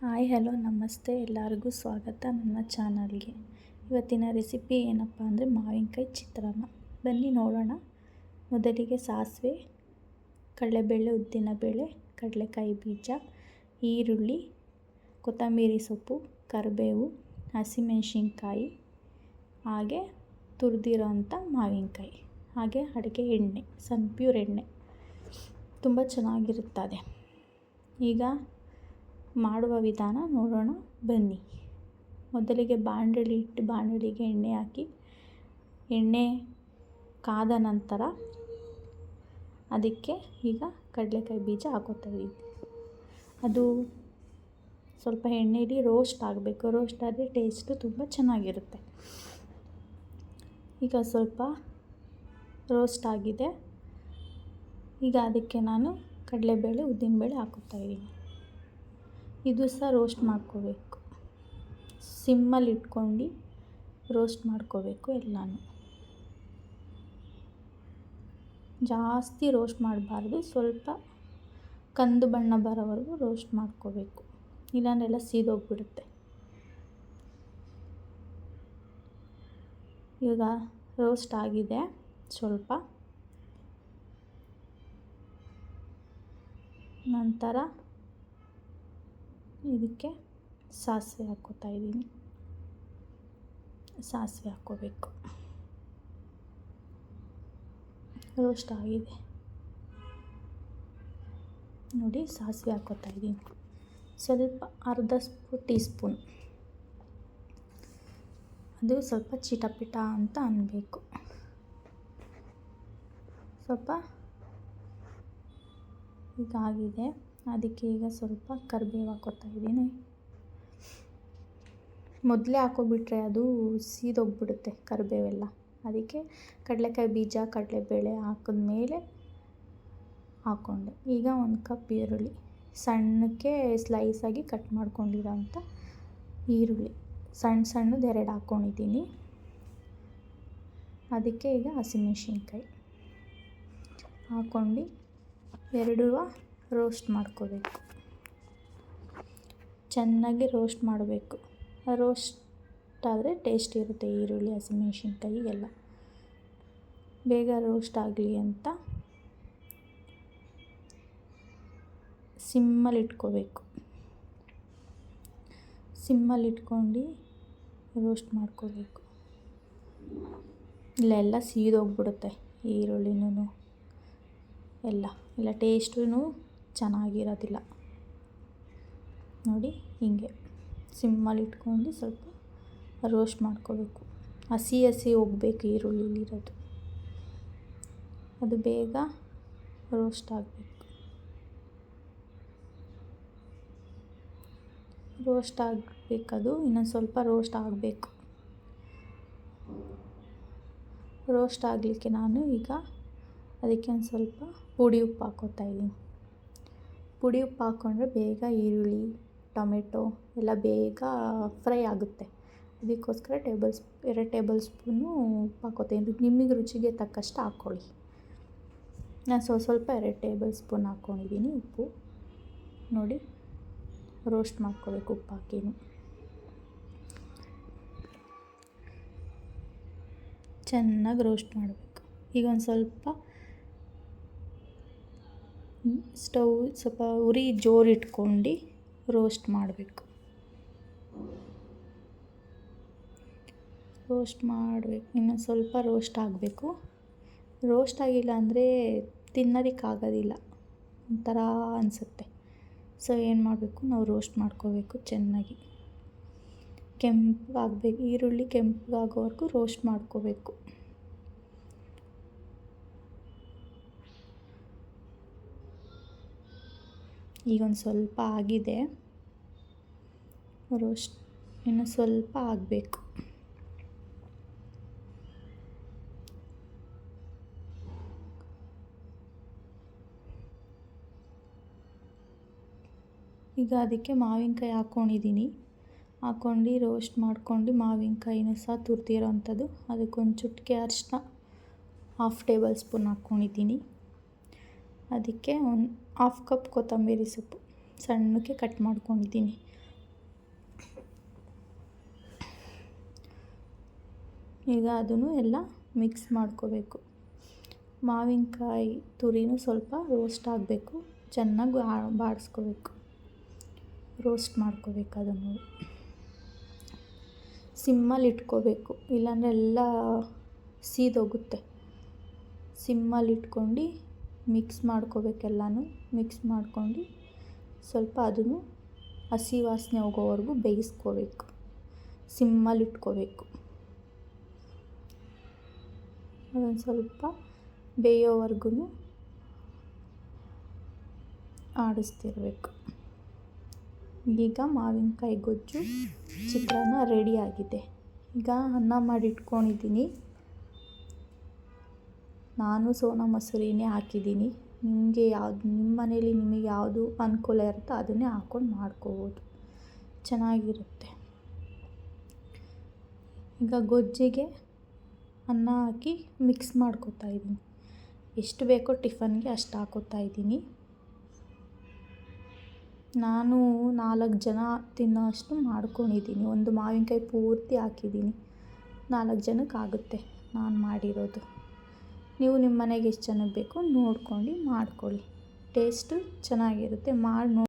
Hi, hello, ನಮಸ್ತೆ. ಎಲ್ಲರಿಗೂ ಸ್ವಾಗತ ನನ್ನ ಚಾನಲ್ಗೆ. ಇವತ್ತಿನ ರೆಸಿಪಿ ಏನಪ್ಪ ಅಂದರೆ ಮಾವಿನಕಾಯಿ ಚಿತ್ರಾನ್ನ. ಬನ್ನಿ ನೋಡೋಣ. ಮೊದಲಿಗೆ ಸಾಸಿವೆ, ಕಡಲೆಬೇಳೆ ಉದ್ದಿನಬೇಳೆ ಕಡಲೆಕಾಯಿ ಬೀಜ, ಈರುಳ್ಳಿ, ಕೊತ್ತಂಬರಿ ಸೊಪ್ಪು, ಕರಿಬೇವು, ಹಸಿಮೆಣಸಿನ್ಕಾಯಿ, ಹಾಗೆ ತುರಿದಿರೋ ಅಂಥ ಮಾವಿನಕಾಯಿ, ಹಾಗೆ ಅಡುಗೆ ಎಣ್ಣೆ ಸನ್ಪ್ಯೂರ್ ಎಣ್ಣೆ. ತುಂಬ ಚೆನ್ನಾಗಿರುತ್ತದೆ. ಈಗ ಮಾಡುವ ವಿಧಾನ ನೋಡೋಣ. ಬನ್ನಿ. ಮೊದಲಿಗೆ ಬಾಣಲಿ ಇಟ್ಟು ಬಾಣಲಿಗೆ ಎಣ್ಣೆ ಹಾಕಿ, ಎಣ್ಣೆ ಕಾದ ನಂತರ ಅದಕ್ಕೆ ಈಗ ಕಡಲೆಕಾಯಿ ಬೀಜ ಹಾಕೋತಾ ಇದ್ದೀವಿ ಅದು ಸ್ವಲ್ಪ ಎಣ್ಣೆಯಲ್ಲಿ ರೋಸ್ಟ್ ಆಗಬೇಕು. ರೋಸ್ಟ್ ಆದರೆ ಟೇಸ್ಟು ತುಂಬ ಚೆನ್ನಾಗಿರುತ್ತೆ. ಈಗ ಸ್ವಲ್ಪ ರೋಸ್ಟ್ ಆಗಿದೆ. ಈಗ ಅದಕ್ಕೆ ನಾನು ಕಡಲೆಬೇಳೆ, ಉದ್ದಿನಬೇಳೆ ಹಾಕುತ್ತಾ ಇದ್ದೀನಿ ಇದು ಸಹ ರೋಸ್ಟ್ ಮಾಡ್ಕೋಬೇಕು. ಸಿಮ್ಮಲ್ಲಿ ಇಟ್ಕೊಂಡು ರೋಸ್ಟ್ ಮಾಡ್ಕೋಬೇಕು ಎಲ್ಲನೂ. ಜಾಸ್ತಿ ರೋಸ್ಟ್ ಮಾಡಬಾರ್ದು, ಸ್ವಲ್ಪ ಕಂದು ಬಣ್ಣ ಬರೋವರೆಗೂ ರೋಸ್ಟ್ ಮಾಡ್ಕೋಬೇಕು. ಇಲ್ಲಾಂದ್ರೆಲ್ಲ ಸೀದೋಗ್ಬಿಡುತ್ತೆ. ಈಗ ರೋಸ್ಟ್ ಆಗಿದೆ ಸ್ವಲ್ಪ. ನಂತರ ಇದಕ್ಕೆ ಸಾಸಿವೆ ಹಾಕ್ಕೋತಾ ಇದ್ದೀನಿ. ಸಾಸಿವೆ ಹಾಕ್ಕೋಬೇಕು ರೋಸ್ಟ್ ಆಗಿದೆ. ನೋಡಿ, ಸಾಸಿವೆ ಹಾಕ್ಕೋತಾ ಇದ್ದೀನಿ. ಸ್ವಲ್ಪ ಅರ್ಧ ಸ್ಪೂ ಟೀ ಸ್ಪೂನ್ ಅದು ಸ್ವಲ್ಪ ಚಿಟಪಿಟ ಅಂತ ಅನ್ನಬೇಕು ಸ್ವಲ್ಪ ಇದಾಗಿದೆ. ಅದಕ್ಕೆ ಈಗ ಸ್ವಲ್ಪ ಕರಿಬೇವು ಹಾಕೋತಾ ಇದ್ದೀನಿ. ಮೊದಲೇ ಹಾಕೋಬಿಟ್ರೆ ಅದು ಸೀದೋಗ್ಬಿಡುತ್ತೆ ಕರಿಬೇವೆಲ್ಲ. ಅದಕ್ಕೆ ಕಡಲೆಕಾಯಿ ಬೀಜ, ಕಡಲೆಬೇಳೆ ಹಾಕಿದ್ಮೇಲೆ ಹಾಕ್ಕೊಂಡೆ. ಈಗ ಒಂದು ಕಪ್ ಈರುಳ್ಳಿ. ಸಣ್ಣಕ್ಕೆ ಸ್ಲೈಸಾಗಿ ಕಟ್ ಮಾಡ್ಕೊಂಡಿರೋಂಥ ಈರುಳ್ಳಿ. ಸಣ್ಣ ಸಣ್ಣದು ಎರಡು ಹಾಕ್ಕೊಂಡಿದ್ದೀನಿ ಅದಕ್ಕೆ ಈಗ ಹಸಿಮೆಣ್ಸಿನ್ಕಾಯಿ ಹಾಕ್ಕೊಂಡು, ಎರಡೂ ರೋಸ್ಟ್ ಮಾಡ್ಕೋಬೇಕು. ಚೆನ್ನಾಗಿ ರೋಸ್ಟ್ ಮಾಡಬೇಕು. ರೋಸ್ಟ್ ಆದರೆ ಟೇಸ್ಟ್ ಇರುತ್ತೆ ಈರುಳ್ಳಿ, ಹಸಿಮೆಣ್ಸಿನ್ಕಾಯಿ ಎಲ್ಲ. ಬೇಗ ರೋಸ್ಟ್ ಆಗಲಿ ಅಂತ ಸಿಮ್ಮಲ್ಲಿ ಇಟ್ಕೋಬೇಕು. ಸಿಮ್ಮಲ್ಲಿ ಇಟ್ಕೊಂಡು ರೋಸ್ಟ್ ಮಾಡ್ಕೋಬೇಕು. ಇಲ್ಲೆಲ್ಲ ಸೀದೋಗ್ಬಿಡುತ್ತೆ ಈರುಳ್ಳಿನೂ ಎಲ್ಲ. ಇಲ್ಲ ಟೇಸ್ಟೂ ಚೆನ್ನಾಗಿರೋದಿಲ್ಲ. ನೋಡಿ ಹೀಗೆ ಸಿಮ್ಮಲ್ಲಿ ಇಟ್ಕೊಂಡು ಸ್ವಲ್ಪ ರೋಸ್ಟ್ ಮಾಡ್ಕೋಬೇಕು. ಹಸಿ ಹಸಿ ಹೋಗ್ಬೇಕು ಈರುಳ್ಳಿಲಿರೋದು. ಅದು ಬೇಗ ರೋಸ್ಟ್ ಆಗಬೇಕು. ರೋಸ್ಟ್ ಆಗಬೇಕದು, ಇನ್ನೊಂದು ಸ್ವಲ್ಪ ರೋಸ್ಟ್ ಆಗಬೇಕು. ರೋಸ್ಟ್ ಆಗಲಿಕ್ಕೆ ನಾನು ಈಗ ಅದಕ್ಕೆ ಒಂದು ಸ್ವಲ್ಪ ಪುಡಿ ಉಪ್ಪು ಹಾಕೋತಾ ಇದ್ದೀನಿ. ಪುಡಿ ಉಪ್ಪು ಹಾಕ್ಕೊಂಡ್ರೆ ಬೇಗ ಈರುಳ್ಳಿ, ಟೊಮೆಟೊ ಎಲ್ಲ ಬೇಗ ಫ್ರೈ ಆಗುತ್ತೆ. ಅದಕ್ಕೋಸ್ಕರ ಟೇಬಲ್ ಸ್ಪೂ, ಎರಡು ಟೇಬಲ್ ಸ್ಪೂನು ಉಪ್ಪು ಹಾಕ್ಕೋತೀನಿ ನಿಮಗೆ ರುಚಿಗೆ ತಕ್ಕಷ್ಟು ಹಾಕ್ಕೊಳ್ಳಿ ನಾನು ಸ್ವಲ್ಪ ಸ್ವಲ್ಪ ಎರಡು ಟೇಬಲ್ ಸ್ಪೂನ್ ಹಾಕ್ಕೊಂಡಿದ್ದೀನಿ ಉಪ್ಪು. ನೋಡಿ, ರೋಸ್ಟ್ ಮಾಡ್ಕೋಬೇಕು ಉಪ್ಪು ಹಾಕಿನೂ. ಚೆನ್ನಾಗಿ ರೋಸ್ಟ್ ಮಾಡಬೇಕು. ಈಗ ಒಂದು ಸ್ವಲ್ಪ ಸ್ಟವ್ ಸ್ವಲ್ಪ ಉರಿ ಜೋರು ಇಟ್ಕೊಂಡು ರೋಸ್ಟ್ ಮಾಡಬೇಕು. ರೋಸ್ಟ್ ಮಾಡಬೇಕು. ಇನ್ನೊಂದು ಸ್ವಲ್ಪ ರೋಸ್ಟ್ ಆಗಬೇಕು. ರೋಸ್ಟ್ ಆಗಿಲ್ಲ ಅಂದರೆ ತಿನ್ನೋದಕ್ಕಾಗೋದಿಲ್ಲ. ಒಂಥರ ಅನಿಸುತ್ತೆ. ಸೊ, ಏನು ಮಾಡಬೇಕು? ನಾವು ರೋಸ್ಟ್ ಮಾಡ್ಕೋಬೇಕು ಚೆನ್ನಾಗಿ. ಕೆಂಪಗಾಗಬೇಕು ಈರುಳ್ಳಿ ಕೆಂಪಗಾಗೋವರೆಗೂ ರೋಸ್ಟ್ ಮಾಡ್ಕೋಬೇಕು. ಈಗ ಒಂದು ಸ್ವಲ್ಪ ಆಗಿದೆ. ರೋಸ್ಟ್ ಇನ್ನು ಸ್ವಲ್ಪ ಆಗಬೇಕು. ಈಗ ಅದಕ್ಕೆ ಮಾವಿನಕಾಯಿ ಹಾಕ್ಕೊಂಡಿದ್ದೀನಿ ಹಾಕ್ಕೊಂಡು ರೋಸ್ಟ್ ಮಾಡ್ಕೊಂಡು ಮಾವಿನಕಾಯಿನೂ ಸಹ ತುರ್ತಿರೋ ಅಂಥದ್ದು ಅದಕ್ಕೊಂದು ಚುಟ್ಕೆ ಅರಿಶಿನ ಹಾಫ್ ಟೇಬಲ್ ಸ್ಪೂನ್ ಹಾಕ್ಕೊಂಡಿದ್ದೀನಿ ಅದಕ್ಕೆ ಒಂದು ಹಾಫ್ ಕಪ್ ಕೊತ್ತಂಬರಿ ಸೊಪ್ಪು ಸಣ್ಣಕ್ಕೆ ಕಟ್ ಮಾಡ್ಕೊಂಡಿದ್ದೀನಿ. ಈಗ ಅದನ್ನು ಎಲ್ಲ ಮಿಕ್ಸ್ ಮಾಡ್ಕೋಬೇಕು. ಮಾವಿನಕಾಯಿ ತುರಿನೂ ಸ್ವಲ್ಪ ರೋಸ್ಟ್ ಆಗಬೇಕು. ಚೆನ್ನಾಗಿ ಬಾಡಿಸ್ಕೋಬೇಕು. ರೋಸ್ಟ್ ಮಾಡ್ಕೋಬೇಕು ಅದನ್ನು. ಸಿಮ್ಮಲ್ಲಿ ಇಟ್ಕೋಬೇಕು. ಇಲ್ಲಾಂದರೆ ಎಲ್ಲ ಸೀದೋಗುತ್ತೆ. ಸಿಮ್ಮಲ್ಲಿ ಇಟ್ಕೊಂಡು ಮಿಕ್ಸ್ ಮಾಡ್ಕೋಬೇಕು ಎಲ್ಲನೂ ಮಿಕ್ಸ್ ಮಾಡ್ಕೊಂಡು ಸ್ವಲ್ಪ ಅದನ್ನು ಹಸಿ ವಾಸನೆ ಹೋಗೋವರೆಗೂ ಬೇಯಿಸ್ಕೋಬೇಕು. ಸಿಮ್ಮಲ್ಲಿ ಇಟ್ಕೋಬೇಕು. ಅದೊಂದು ಸ್ವಲ್ಪ ಬೇಯೋವರೆಗೂ ಆಡಿಸ್ತಿರ್ಬೇಕು. ಈಗ ಮಾವಿನಕಾಯಿ ಗೊಜ್ಜು ಚಿತ್ರಾನ್ನ ರೆಡಿಯಾಗಿದೆ ಈಗ ಅನ್ನ ಮಾಡಿ ಇಟ್ಕೊಂಡಿದ್ದೀನಿ. ನಾನು ಸೋನಾ ಮಸೂರಿನೇ ಹಾಕಿದ್ದೀನಿ. ನಿಮಗೆ ಯಾವ್ದು ನಿಮ್ಮ ಮನೇಲಿ ನಿಮಗೆ ಯಾವುದು ಅನುಕೂಲ ಇರುತ್ತೋ ಅದನ್ನೇ ಹಾಕ್ಕೊಂಡು ಮಾಡ್ಕೋಬೋದು. ಚೆನ್ನಾಗಿರುತ್ತೆ. ಈಗ ಗೊಜ್ಜಿಗೆ ಅನ್ನ ಹಾಕಿ ಮಿಕ್ಸ್ ಮಾಡ್ಕೋತಾ ಇದ್ದೀನಿ. ಎಷ್ಟು ಬೇಕೋ ಟಿಫನ್ಗೆ ಅಷ್ಟು ಹಾಕೋತಾ ಇದ್ದೀನಿ. ನಾನು ನಾಲ್ಕು ಜನ ತಿನ್ನೋ ಅಷ್ಟು ಮಾಡ್ಕೊಂಡಿದ್ದೀನಿ. ಒಂದು ಮಾವಿನಕಾಯಿ ಪೂರ್ತಿ ಹಾಕಿದ್ದೀನಿ. ನಾಲ್ಕು ಜನಕ್ಕೆ ಆಗುತ್ತೆ ನಾನು ಮಾಡಿರೋದು. ನೀವು ನಿಮ್ಮ ಮನೆಗೆ ಎಷ್ಟು ಜನಕ್ಕೆ ಬೇಕೋ ನೋಡ್ಕೊಂಡು ಮಾಡ್ಕೊಳ್ಳಿ. ಟೇಸ್ಟು ಚೆನ್ನಾಗಿರುತ್ತೆ. ಮಾಡಿ ನೋಡಿ.